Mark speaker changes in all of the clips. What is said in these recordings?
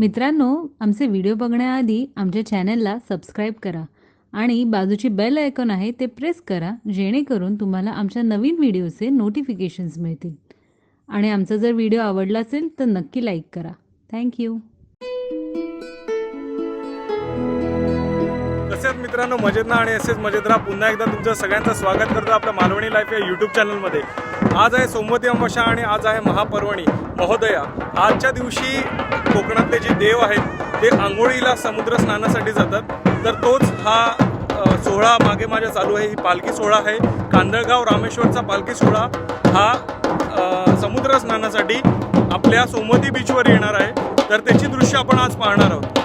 Speaker 1: मित्रांनो आमचे व्हिडिओ बघण्याआधी आमच्या चॅनलला सबस्क्राईब करा आणि बाजूची बेल आयकॉन आहे ते प्रेस करा जेणेकरून तुम्हाला आमच्या नवीन व्हिडिओचे नोटिफिकेशन्स मिळतील. आणि आमचा जर व्हिडिओ आवडला असेल तर नक्की लाईक करा. थँक्यू
Speaker 2: मित्रांनो मजेतना आणि असेच एस राहा पुन्हा एकदा तुमचं सगळ्यांचं स्वागत करतो आपल्या मालवणी लाईफ या यूट्यूब चॅनलमध्ये आज आहे सोमवती अमावस्या आणि आज आहे महापर्वणी. महोदया आजच्या दिवशी कोकणातले जे देव आहेत ते आंघोळीला समुद्र स्नानासाठी जातात. तर तोच हा सोहळा मागे माझ्या चालू आहे. ही पालखी सोहळा आहे. कांदळगाव रामेश्वरचा पालखी सोहळा हा समुद्र स्नानासाठी आपल्या सोमवती बीचवर येणार आहे. तर त्याची दृश्य आपण आज पाहणार आहोत.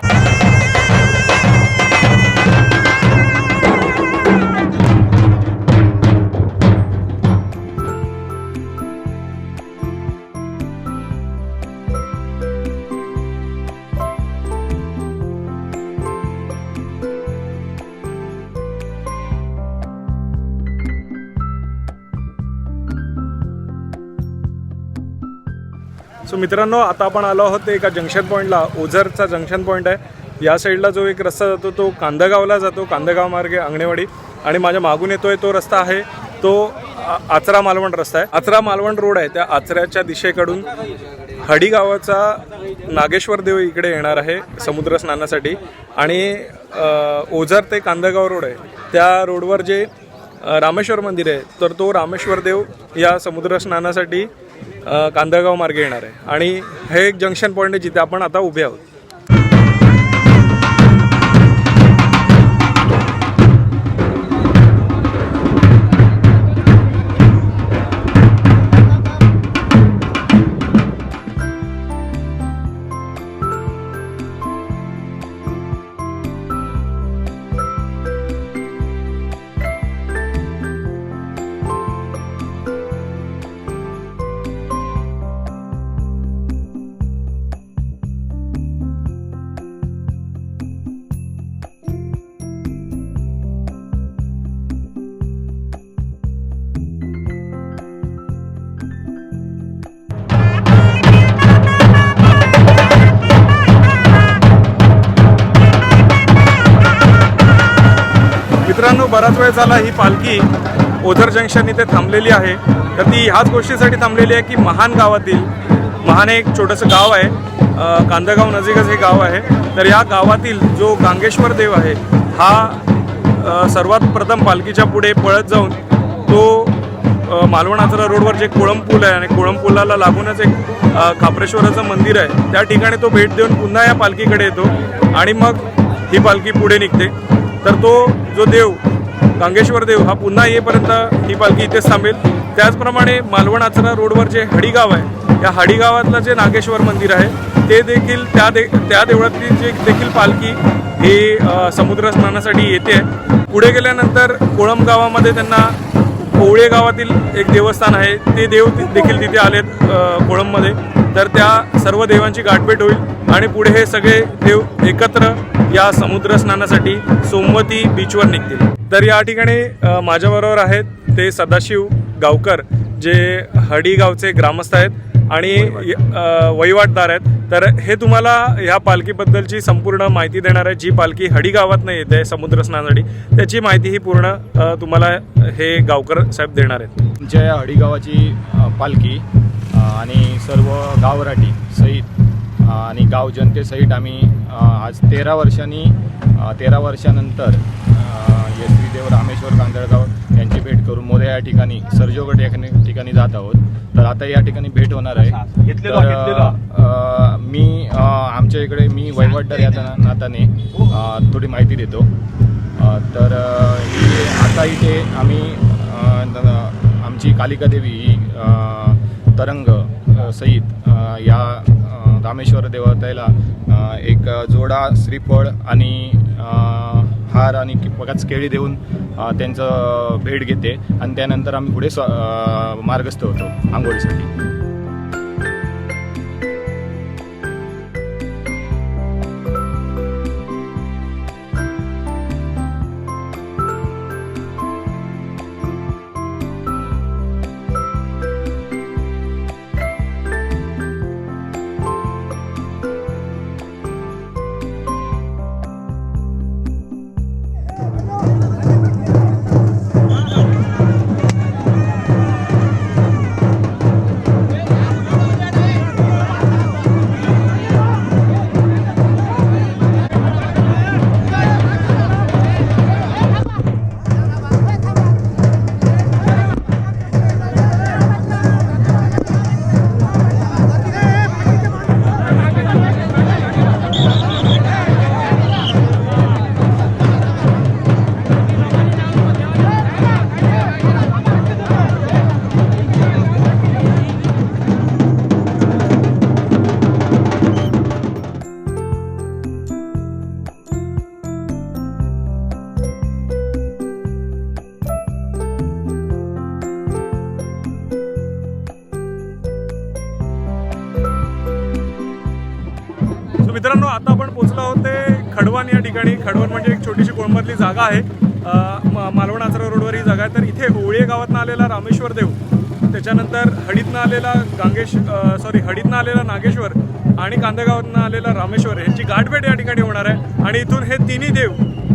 Speaker 2: सो मित्रांनो आता आपण आलो आहोत एका जंक्शन पॉईंटला ओझरचा जंक्शन पॉईंट आहे. या साईडला जो एक रस्ता जातो तो कांदगावला जातो कांदगाव मार्गे अंगणेवाडी. आणि माझ्या मागून येतोय तो रस्ता आहे तो आचरा मालवण रस्ता आहे. आचरा मालवण रोड आहे त्या आचऱ्याच्या दिशेकडून हडी गावाचा नागेश्वर देव इकडे येणार आहे समुद्र स्नानासाठी. आणि ओझर ते कांदगाव रोड आहे. त्या रोडवर जे रामेश्वर मंदिर आहे तर तो रामेश्वर देव या समुद्र स्नानासाठी कांदळगाव मार्गे येणार आहे. आणि हे एक जंक्शन पॉईंट आहे जिथे आपण आता उभे आहोत. मित्रांनो बराच वेळ झाला ही पालखी ओझर जंक्शन इथे थांबलेली आहे. तर ती ह्याच गोष्टीसाठी थांबलेली आहे की महान गावातील महान एक छोटंसं गाव आहे. अ, कांदगाव नजीकच हे गाव आहे. तर या गावातील जो गांगेश्वर देव आहे हा सर्वात प्रथम पालखीच्या पुढे पळत जाऊन तो मालवणाचरा रोडवर जे कोळम पूल आहे आणि कोळम पुलाला लागूनच एक खापरेश्वराचं मंदिर आहे. त्या ठिकाणी तो भेट देऊन पुन्हा या पालखीकडे येतो आणि मग ही पालखी पुढे निघते. तर तो जो देव गांगेश्वर देव हा पुन्हा येईपर्यंत ही पालखी इथेच थांबेल. त्याचप्रमाणे मालवण आचरा रोडवर जे हडीगाव आहे या हडीगावातलं जे नागेश्वर मंदिर आहे ते देखील त्या दे त्या देवळातली जे देखील पालखी ही समुद्र स्नानासाठी येते पुढे गेल्यानंतर कोळम गावामध्ये त्यांना कोवळे गावातील एक देवस्थान आहे ते देव देखील तिथे आलेत कोळंबमध्ये कोळममध्ये. तर त्या सर्व देवांची गाठभेट होईल. आणि पुढे हे सगळे देव एकत्र या समुद्र स्नानासाठी सोमवती बीचवर निघतील. तर या ठिकाणी माझ्याबरोबर आहेत ते सदाशिव गावकर जे हडी गावचे ग्रामस्थ आहेत आणि वहिवाटदार आहेत. तर हे तुम्हाला ह्या पालखीबद्दलची संपूर्ण माहिती देणार आहे. जी पालखी हडी गावात येते समुद्र स्नानासाठी त्याची माहिती ही पूर्ण तुम्हाला हे गावकर साहेब देणार आहेत.
Speaker 3: आमच्या या हडीगावाची गावाची पालखी आणि सर्व गावराटी सहित आणि गाव जनतेसहित आम्ही आज तेरा वर्षांनी तेरा वर्षानंतर श्रीदेव रामेश्वर कांदळगाव यांची भेट करून मोद्या या ठिकाणी सर्जोगड या ठिकाणी- जात आहोत. तर आता या ठिकाणी भेट होणार आहे. तर मी आमच्या इकडे मी वहिवाटदार या ना- नात्याने अ, थोडी माहिती देतो. तर आता इथे आम्ही आमची कालिका देवी ही तरंग सहित या धामेश्वर रामेश्वर देवतेला एक जोडा श्रीफळ आणि हार आणि बघाच केळी देऊन त्यांचं भेट घेते. आणि त्यानंतर आम्ही पुढे स्व- मार्गस्थ होतो आंघोळीसाठी.
Speaker 2: मित्रांनो आता आपण पोहोचलो आहोत ते खडवान या ठिकाणी. खडवण म्हणजे एक छोटीशी कोळंबातली जागा आहे. मालवण आचरा रोडवर ही जागा आहे. तर इथे होळी गावातनं आलेला रामेश्वर देव त्याच्यानंतर हडीतनं आलेला गांगेश सॉरी हडीतनं आलेला नागेश्वर आणि कांदेगावातनं आलेला रामेश्वर यांची गाठभेट या ठिकाणी होणार आहे. आणि इथून हे तिन्ही देव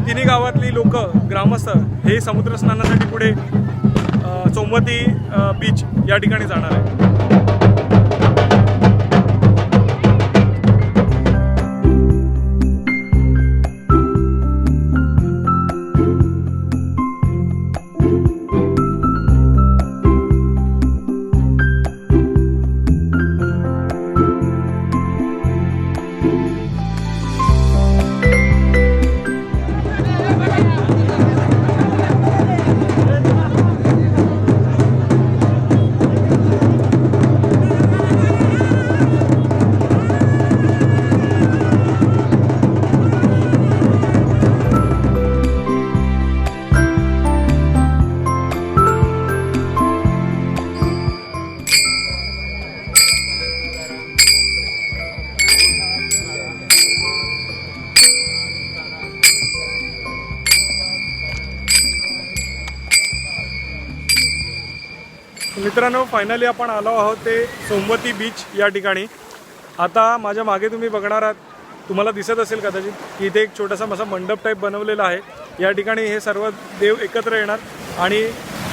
Speaker 2: तिन्ही गावातली लोक ग्रामस्थ हे समुद्र स्नानासाठी पुढे अ, सोमवती बीच या ठिकाणी जाणार आहे मित्रांनो फायनली आपण आलो आहोत ते सोमवती बीच या ठिकाणी. आता माझ्या मागे तुम्ही बघणार आहात तुम्हाला दिसत असेल कदाचित की इथे एक छोटासा असा मंडप टाईप बनवलेला आहे. या ठिकाणी हे सर्व देव एकत्र येणार आणि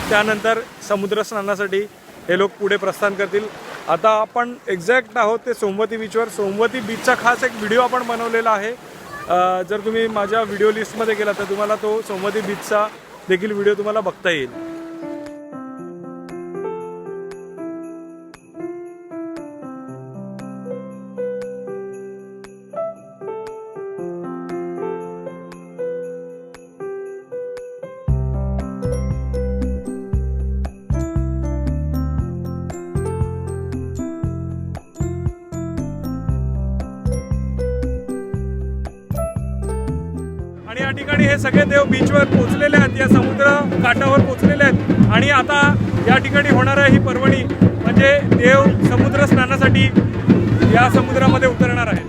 Speaker 2: त्यानंतर समुद्र स्नानासाठी हे लोक पुढे प्रस्थान करतील. आता आपण एक्झॅक्ट आहोत ते सोमवती बीचवर सोमवती बीचचा खास एक व्हिडिओ आपण बनवलेला आहे. जर तुम्ही माझ्या व्हिडिओ लिस्टमध्ये गेला तर तुम्हाला तो सोमवती बीचचा देखील व्हिडिओ तुम्हाला बघता येईल. आणि या ठिकाणी हे सगळे देव बीचवर पोहोचलेले आहेत या समुद्र काठावर पोहोचलेले आहेत. आणि आता या ठिकाणी होणार आहे ही पर्वणी म्हणजे देव समुद्र स्नानासाठी या समुद्रामध्ये उतरणार आहे.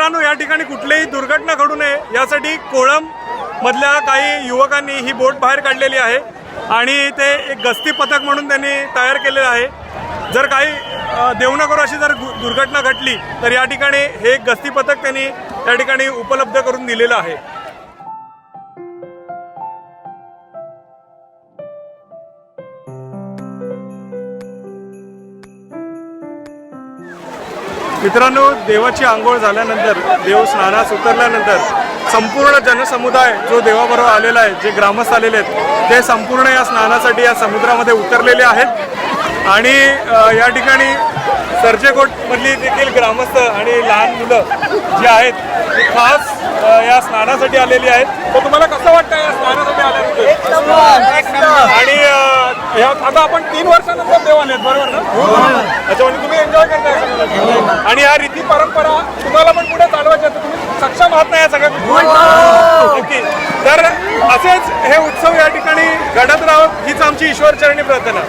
Speaker 2: मित्रांनो या ठिकाणी कुठलीही दुर्घटना घडू नये. यासाठी कोळम मधल्या काही युवकांनी ही बोट बाहेर काढलेली आहे आणि ते एक गस्ती पथक म्हणून त्यांनी तयार केलेलं आहे. जर काही देवनगर अशी जर दुर्घटना घडली तर या ठिकाणी हे एक गस्ती पथक त्यांनी त्या ठिकाणी उपलब्ध करून दिलेलं आहे. मित्रांनो देवाची आंघोळ झाल्यानंतर देव स्नानास उतरल्यानंतर संपूर्ण जनसमुदाय जो देवाबरोबर आलेला आहे जे ग्रामस्थ आलेले आहेत ते संपूर्ण या स्नानासाठी या समुद्रामध्ये उतरलेले आहेत. आणि या ठिकाणी सरजेकोट मधली देखील ग्रामस्थ आणि लहान मुलं जी आहेत ती खास या स्नानासाठी आलेली आहेत. तर तुम्हाला कसं वाटतं या स्नानासाठी आल्यानंतर आणि आता आपण तीन वर्षानंतर देव आलेत बरोबर ना? अच्छा म्हणजे तुम्ही एन्जॉय करताय. आणि या रीती परंपरा तुम्हाला पण पुढे चालवायच्या. तर तुम्ही सक्षम आहात ना या सगळ्या गोष्टी? नक्की तर असेच हे उत्सव या ठिकाणी घडत राहत हीच आमची ईश्वरचरणी प्रार्थना.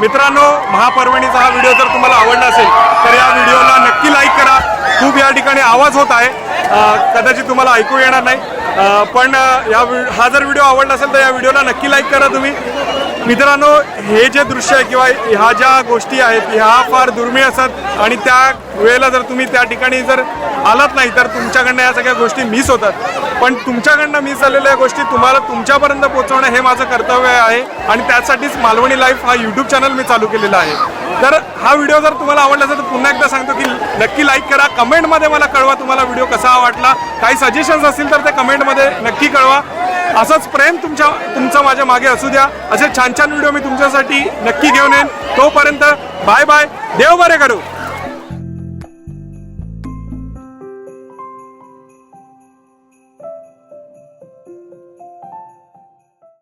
Speaker 2: मित्रांनो महापर्वणीचा हा व्हिडिओ जर तुम्हाला आवडला असेल तर या व्हिडिओला नक्की लाईक करा. खूप या ठिकाणी आवाज होत आहे. कदाचित तुम्हाला ऐकू येणार नाही. पण या हा जर व्हिडिओ आवडला असेल तर या व्हिडिओला नक्की लाईक करा तुम्ही. मित्रांनो हे जे दृश्य आहे किंवा ह्या ज्या गोष्टी आहेत ह्या फार दुर्मिळ असतात आणि त्या वेळेला जर तुम्ही त्या ठिकाणी जर आलात नाही तर तुमच्याकडनं या सगळ्या गोष्टी मिस होतात. पण तुमच्याकडनं मिस झालेल्या गोष्टी तुम्हाला तुमच्यापर्यंत पोहोचवणं हे माझं कर्तव्य आहे आणि त्यासाठीच मालवणी लाईफ हा यूट्यूब चॅनल मी चालू केलेला आहे. तर हा व्हिडिओ जर तुम्हाला आवडला असेल तर पुन्हा एकदा सांगतो की नक्की लाईक करा. कमेंटमध्ये मला कळवा तुम्हाला व्हिडिओ कसा वाटला. काही सजेशन्स असतील तर ते कमेंटमध्ये नक्की कळवा. असंच प्रेम तुमच्या तुमचं माझ्या मागे असू द्या. असे छान छान व्हिडिओ मी तुमच्यासाठी नक्की घेऊन येईन. तोपर्यंत बाय बाय देव बरे करू.